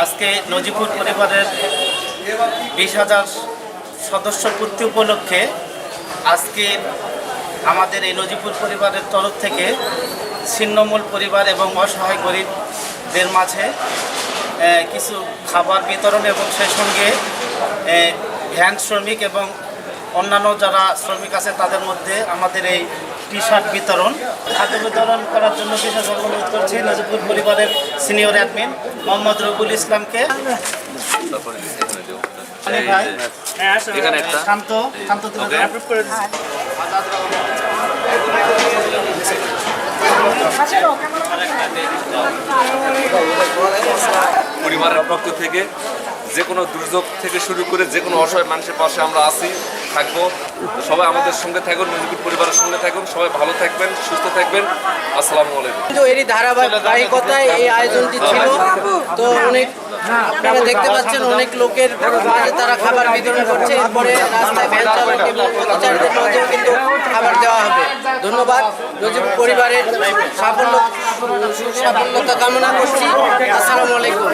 আজকে নজিপুর পরিবারের বিশ হাজার সদস্য পূর্তি উপলক্ষে আজকে আমাদের এই নজিপুর পরিবারের তরফ থেকে ছিন্নমূল পরিবার এবং অসহায় গরিবদের মাঝে কিছু খাবার বিতরণ এবং সেই সঙ্গে ভ্যান শ্রমিক এবং অন্যান্য যারা শ্রমিক আছে তাদের মধ্যে আমাদের এই টি শার্ট বিতরণ খাদ্য বিতরণ করার জন্য বিশেষ অনুরোধ করছি নজিপুর পরিবারের সিনিয়র অ্যাডমিন মোহাম্মদ রবুল ইসলামকে। ভাই। শান্ত শান্ত পরিবারের পক্ষ থেকে যে কোনো দুর্যোগ থেকে শুরু করে যে কোনো অসহায় মানুষের পাশে আমরা আছি। থাকব। সবাই আমাদের সঙ্গে থাকুন নজিবুর পরিবারের সঙ্গে থাকুন। সবাই ভালো থাকবেন সুস্থ থাকবেন। আসসালামু আলাইকুম। কিন্তু এরই ধারাবাহিকতায় এই আয়োজনটি ছিল। তো অনেক আপনারা দেখতে পাচ্ছেন অনেক লোকের মাঝে তারা খাবার বিতরণ করছে। এরপরে রাস্তায় ভ্যান চালক এবং পথচারীদের মাঝেও কিন্তু খাবার দেওয়া হবে। ধন্যবাদ। নজিব পরিবারের সাফল্য সাফল্যতা কামনা করছি। আসসালামু আলাইকুম।